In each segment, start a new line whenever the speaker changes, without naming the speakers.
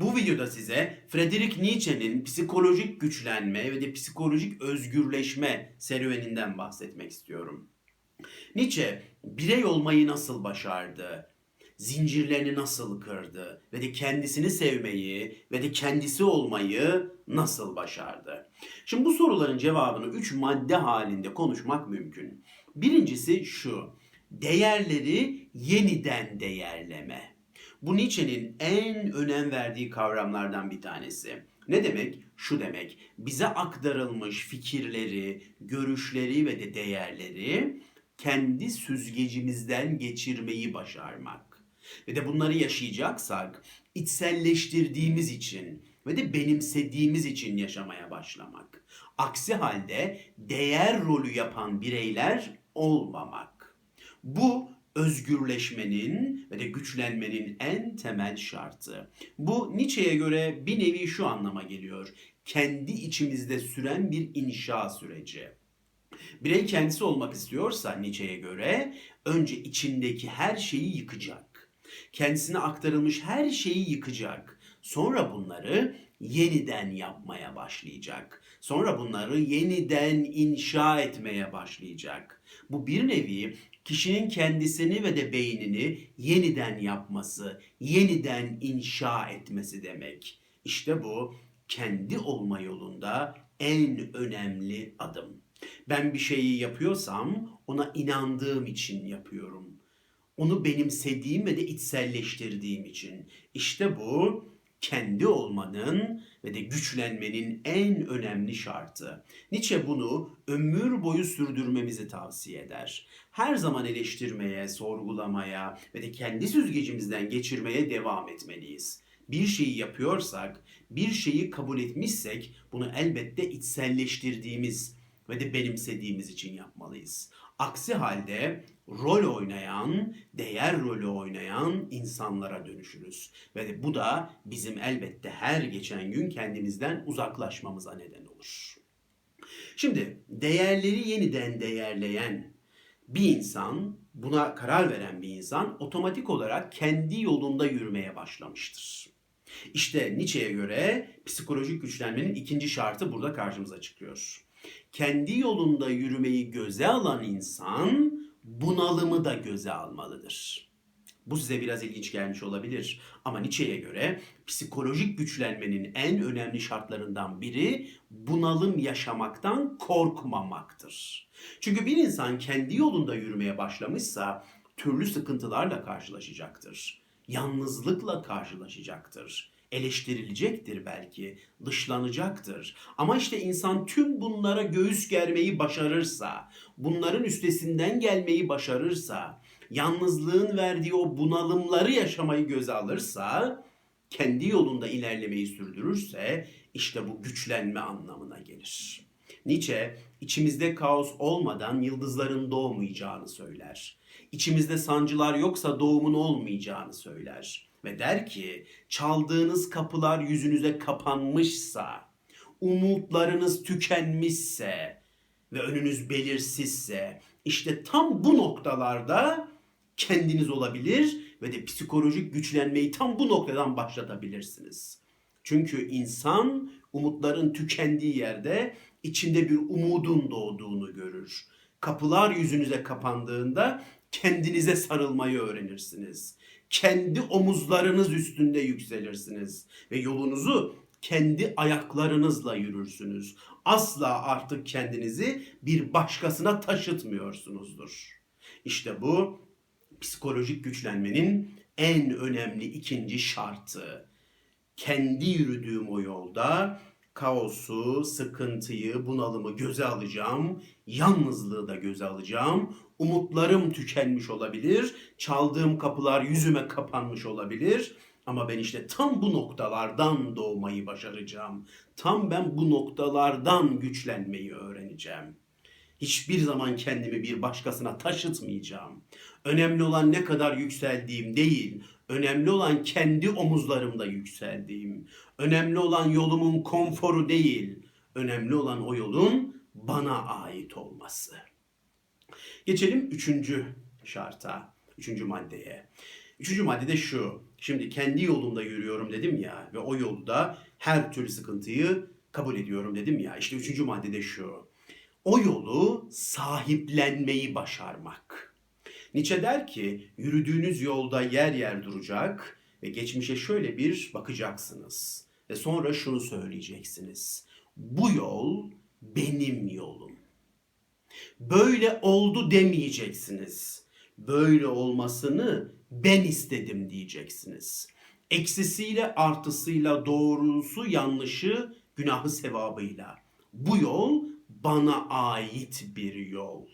Bu videoda size Friedrich Nietzsche'nin psikolojik güçlenme ve de psikolojik özgürleşme serüveninden bahsetmek istiyorum. Nietzsche birey olmayı nasıl başardı? Zincirlerini nasıl kırdı? Ve de kendisini sevmeyi ve de kendisi olmayı nasıl başardı? Şimdi bu soruların cevabını üç madde halinde konuşmak mümkün. Birincisi şu. Değerleri yeniden değerleme. Bu Nietzsche'nin en önem verdiği kavramlardan bir tanesi. Ne demek? Şu demek. Bize aktarılmış fikirleri, görüşleri ve de değerleri kendi süzgecimizden geçirmeyi başarmak. Ve de bunları yaşayacaksak içselleştirdiğimiz için ve de benimsediğimiz için yaşamaya başlamak. Aksi halde değer rolü yapan bireyler olmamak. Bu özgürleşmenin ve de güçlenmenin en temel şartı. Bu Nietzsche'ye göre bir nevi şu anlama geliyor. Kendi içimizde süren bir inşa süreci. Birey kendisi olmak istiyorsa Nietzsche'ye göre önce içindeki her şeyi yıkacak. Kendisine aktarılmış her şeyi yıkacak. Sonra bunları yeniden yapmaya başlayacak. Sonra bunları yeniden inşa etmeye başlayacak. Bu bir nevi kişinin kendisini ve de beynini yeniden yapması, yeniden inşa etmesi demek. İşte bu kendi olma yolunda en önemli adım. Ben bir şeyi yapıyorsam ona inandığım için yapıyorum. Onu benimsediğim ve de içselleştirdiğim için. İşte bu kendi olmanın ve de güçlenmenin en önemli şartı. Nietzsche bunu ömür boyu sürdürmemizi tavsiye eder. Her zaman eleştirmeye, sorgulamaya ve de kendi süzgecimizden geçirmeye devam etmeliyiz. Bir şeyi yapıyorsak, bir şeyi kabul etmişsek bunu elbette içselleştirdiğimiz ve de benimsediğimiz için yapmalıyız. Aksi halde rol oynayan, değer rolü oynayan insanlara dönüşürüz. Ve bu da bizim elbette her geçen gün kendimizden uzaklaşmamıza neden olur. Şimdi değerleri yeniden değerleyen bir insan, buna karar veren bir insan otomatik olarak kendi yolunda yürümeye başlamıştır. İşte Nietzsche'ye göre psikolojik güçlenmenin ikinci şartı burada karşımıza çıkıyor. Kendi yolunda yürümeyi göze alan insan bunalımı da göze almalıdır. Bu size biraz ilginç gelmiş olabilir ama Nietzsche'ye göre psikolojik güçlenmenin en önemli şartlarından biri bunalım yaşamaktan korkmamaktır. Çünkü bir insan kendi yolunda yürümeye başlamışsa türlü sıkıntılarla karşılaşacaktır. Yalnızlıkla karşılaşacaktır. Eleştirilecektir belki, dışlanacaktır. Ama işte insan tüm bunlara göğüs germeyi başarırsa, bunların üstesinden gelmeyi başarırsa, yalnızlığın verdiği o bunalımları yaşamayı göze alırsa, kendi yolunda ilerlemeyi sürdürürse işte bu güçlenme anlamına gelir. Nietzsche içimizde kaos olmadan yıldızların doğmayacağını söyler. İçimizde sancılar yoksa doğumun olmayacağını söyler ve der ki çaldığınız kapılar yüzünüze kapanmışsa, umutlarınız tükenmişse ve önünüz belirsizse işte tam bu noktalarda kendiniz olabilir ve de psikolojik güçlenmeyi tam bu noktadan başlatabilirsiniz. Çünkü insan umutların tükendiği yerde içinde bir umudun doğduğunu görür. Kapılar yüzünüze kapandığında kendinize sarılmayı öğrenirsiniz. Kendi omuzlarınız üstünde yükselirsiniz ve yolunuzu kendi ayaklarınızla yürürsünüz. Asla artık kendinizi bir başkasına taşıtmıyorsunuzdur. İşte bu psikolojik güçlenmenin en önemli ikinci şartı. Kendi yürüdüğüm o yolda kaosu, sıkıntıyı, bunalımı göze alacağım. Yalnızlığı da göze alacağım. Umutlarım tükenmiş olabilir. Çaldığım kapılar yüzüme kapanmış olabilir. Ama ben işte tam bu noktalardan doğmayı başaracağım. Tam ben bu noktalardan güçlenmeyi öğreneceğim. Hiçbir zaman kendimi bir başkasına taşıtmayacağım. Önemli olan ne kadar yükseldiğim değil, önemli olan kendi omuzlarımda yükseldiğim. Önemli olan yolumun konforu değil, önemli olan o yolun bana ait olması. Geçelim üçüncü şarta, üçüncü maddeye. Üçüncü maddede şu, Şimdi kendi yolumda yürüyorum dedim ya ve o yolda her türlü sıkıntıyı kabul ediyorum dedim ya. İşte üçüncü maddede şu. O yolu sahiplenmeyi başarmak. Nietzsche der ki yürüdüğünüz yolda yer yer duracak ve geçmişe şöyle bir bakacaksınız. Ve sonra şunu söyleyeceksiniz. Bu yol benim yolum. Böyle oldu demeyeceksiniz. Böyle olmasını ben istedim diyeceksiniz. Eksisiyle artısıyla doğrusu yanlışı günahı sevabıyla. Bu yol bana ait bir yol.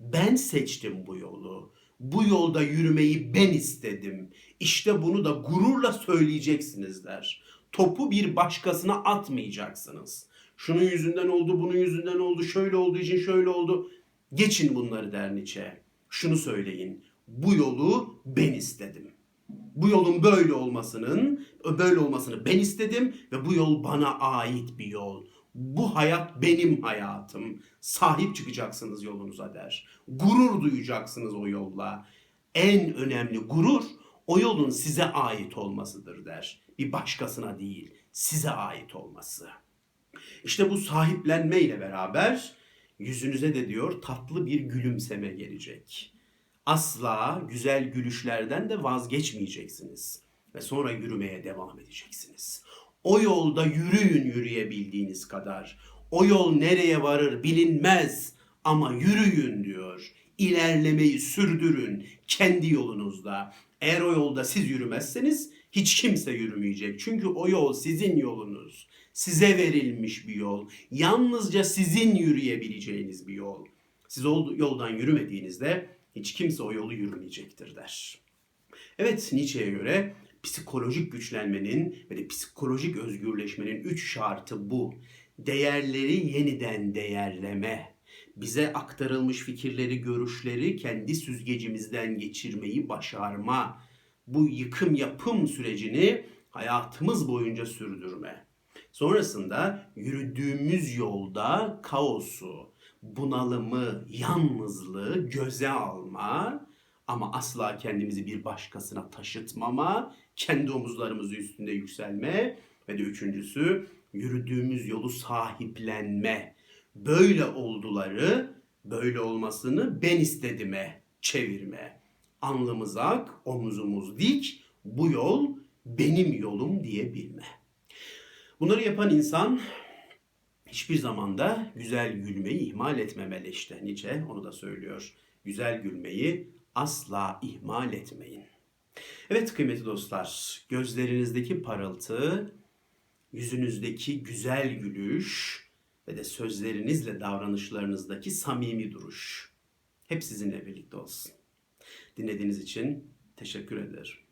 Ben seçtim bu yolu. Bu yolda yürümeyi ben istedim. İşte bunu da gururla söyleyeceksiniz der. Topu bir başkasına atmayacaksınız. Şunun yüzünden oldu, bunun yüzünden oldu, şöyle olduğu için şöyle oldu. Geçin bunları der. Şunu söyleyin. Bu yolu ben istedim. Bu yolun böyle olmasının, böyle olmasını ben istedim ve bu yol bana ait bir yol. Bu hayat benim hayatım. Sahip çıkacaksınız yolunuza der. Gurur duyacaksınız o yolla. En önemli gurur o yolun size ait olmasıdır der. Bir başkasına değil, size ait olması. İşte bu sahiplenme ile beraber yüzünüze de diyor tatlı bir gülümseme gelecek. Asla güzel gülüşlerden de vazgeçmeyeceksiniz ve sonra yürümeye devam edeceksiniz. O yolda yürüyün yürüyebildiğiniz kadar. O yol nereye varır bilinmez ama yürüyün diyor. İlerlemeyi sürdürün kendi yolunuzda. Eğer o yolda siz yürümezseniz hiç kimse yürümeyecek. Çünkü o yol sizin yolunuz. Size verilmiş bir yol. Yalnızca sizin yürüyebileceğiniz bir yol. Siz o yoldan yürümediğinizde hiç kimse o yolu yürümeyecektir der. Evet Nietzsche'ye göre psikolojik güçlenmenin ve de psikolojik özgürleşmenin üç şartı bu. Değerleri yeniden değerleme, bize aktarılmış fikirleri, görüşleri kendi süzgecimizden geçirmeyi başarma, bu yıkım yapım sürecini hayatımız boyunca sürdürme. Sonrasında yürüdüğümüz yolda kaosu, bunalımı, yalnızlığı göze alma ama asla kendimizi bir başkasına taşıtmama, kendi omuzlarımızı üstünde yükselme ve de üçüncüsü yürüdüğümüz yolu sahiplenme. Böyle olduları, böyle olmasını ben istedime çevirme. Alnımız ak, omuzumuz dik, bu yol benim yolum diyebilme. Bunları yapan insan hiçbir zamanda güzel gülmeyi ihmal etmemeli işte. Nietzsche onu da söylüyor. Güzel gülmeyi asla ihmal etmeyin. Evet kıymetli dostlar, gözlerinizdeki parıltı, yüzünüzdeki güzel gülüş ve de sözlerinizle davranışlarınızdaki samimi duruş hep sizinle birlikte olsun. Dinlediğiniz için teşekkür ederim.